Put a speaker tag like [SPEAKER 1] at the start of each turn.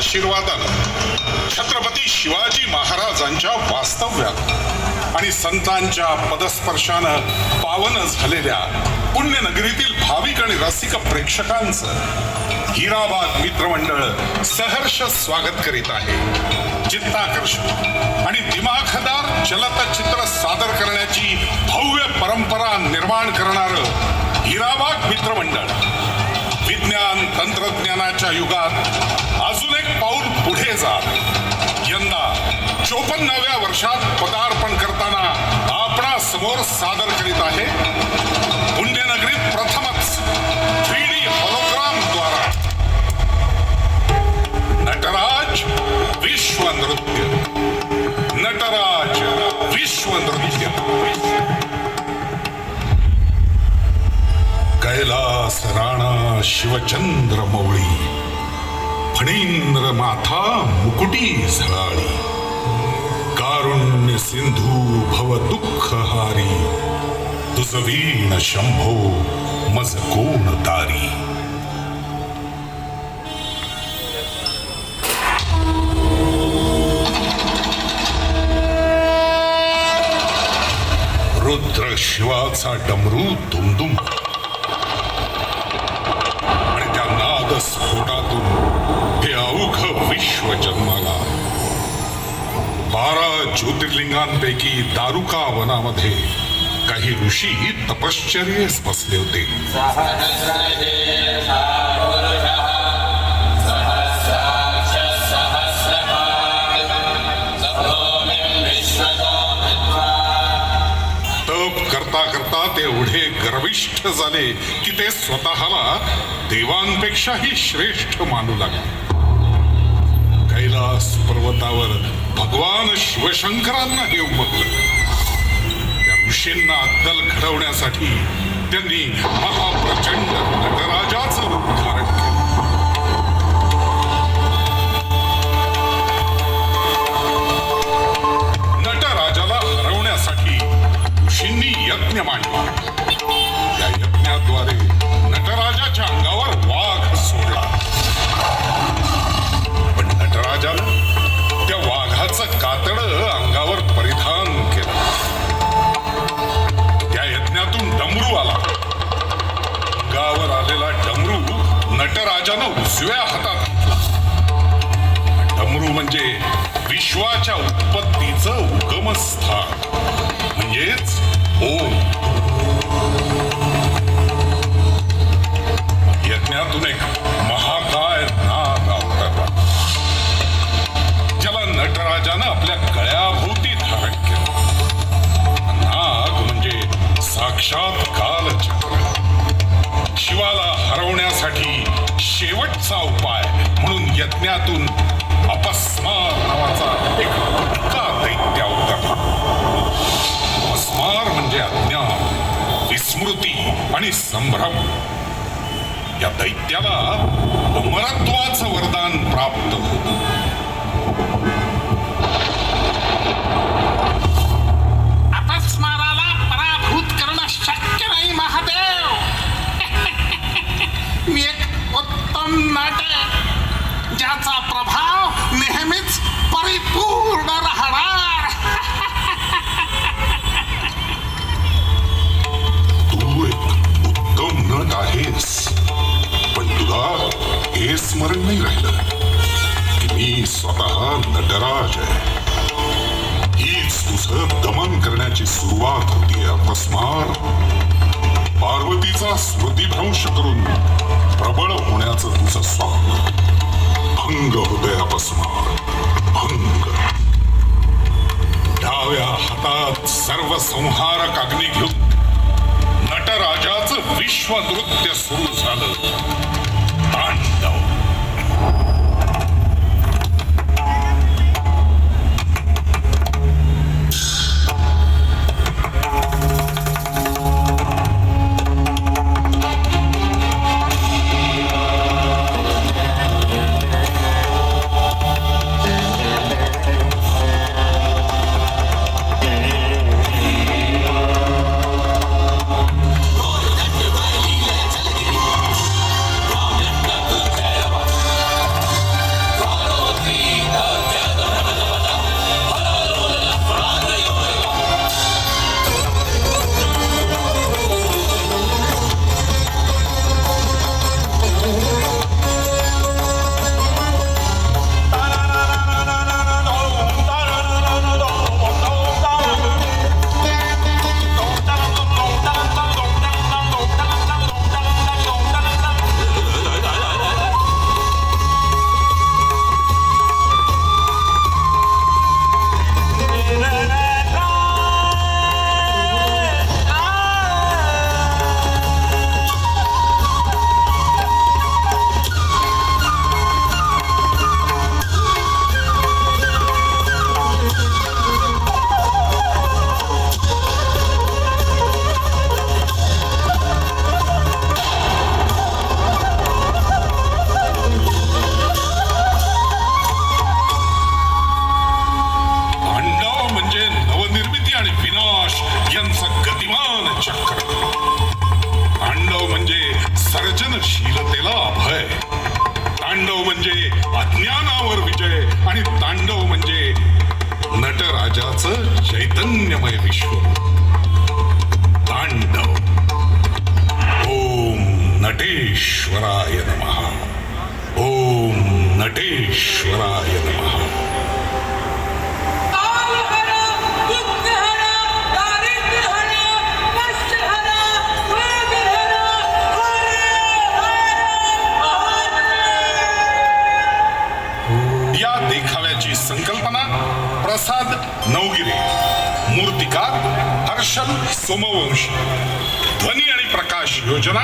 [SPEAKER 1] आशीर्वादानं छत्रपती शिवाजी महाराजांच्या वास्तव्यात आणि संतांच्या पदस्पर्शानं पावन झालेल्या पुण्यनगरीतील भाविक आणि रसिक प्रेक्षकांचं हिराबाद मित्रमंडळ सहर्ष स्वागत करीत आहे. चित्ताकर्षक आणि दिमाखदार चलतचित्र सादर करण्याची भव्य परंपरा निर्माण करणारं हिराबाग मित्रमंडळ. विज्ञान तंत्रज्ञानाच्या युगात चोपन्नाव्या पदार्पण करताना आपणा समोर सादर करीत आहे. पुण्यनगरीत प्रथमच थ्री डी हॉलोग्राम द्वारा. नटराज विश्व नृत्य. नटराज विश्व नृत्य. कैलास राणा शिवचंद्र मौळी फणींद्र माथा मुकुटी झळाळी. सिंधू भव दुःख हारी तुझ वीण शंभो मज कोण तारी रुद्र शिवाचा डमरू दुमदुम। आणि त्या नाद स्फोटातून हे अवघ विश्व जन्माला बारा ज्योतिर्लिंगांपैकी दारुका वनामध्ये काही ऋषी तपश्चर्येस बसले होते. तप करता करता ते एवढे गर्विष्ठ झाले की ते स्वतःला देवांपेक्षाही श्रेष्ठ मानू लागले. कैलास पर्वतावर भगवान शिवशंकरांना हे उमगलं त्या ऋषींना अद्दल घडवण्यासाठी त्यांनी महाप्रचंड नटराजाचं रूप धारण केलं. नटराजाला हरवण्यासाठी ऋषींनी यज्ञ मांडला. उजव्या हातात. घेतला डमरू म्हणजे विश्वाच्या उत्पत्तीचं उगमस्थान. म्हणजेच ओम. यज्ञातून एक असा उपाय म्हणून यज्ञातून अपस्मार नावाचा एक भटका दैत्य अवतरला अपस्मार म्हणजे अज्ञान विस्मृती आणि संभ्रम. या दैत्याला अमरत्वाचं वरदान प्राप्त होतं. स्मरण नाही राहिलं. की मी स्वतः नटराज आहे. हीच तुझं दमन करण्याची सुरुवात होती अपस्मार पार्वतीचा स्मृतीभ्रंश करून प्रबळ होण्याचं तुझं स्वप्न भंग होतय अपस्मार भंग. डाव्या हातात सर्व संहारक अग्नी घेऊन नटराजाचं विश्व नृत्य सुरू झालं. नटराजाचं चैतन्यमय विश्व. तांडव. ओम नटेश्वराय नमः. नवगिरे मूर्तिकार हर्षल सोमवंशी ध्वनी आणि प्रकाश योजना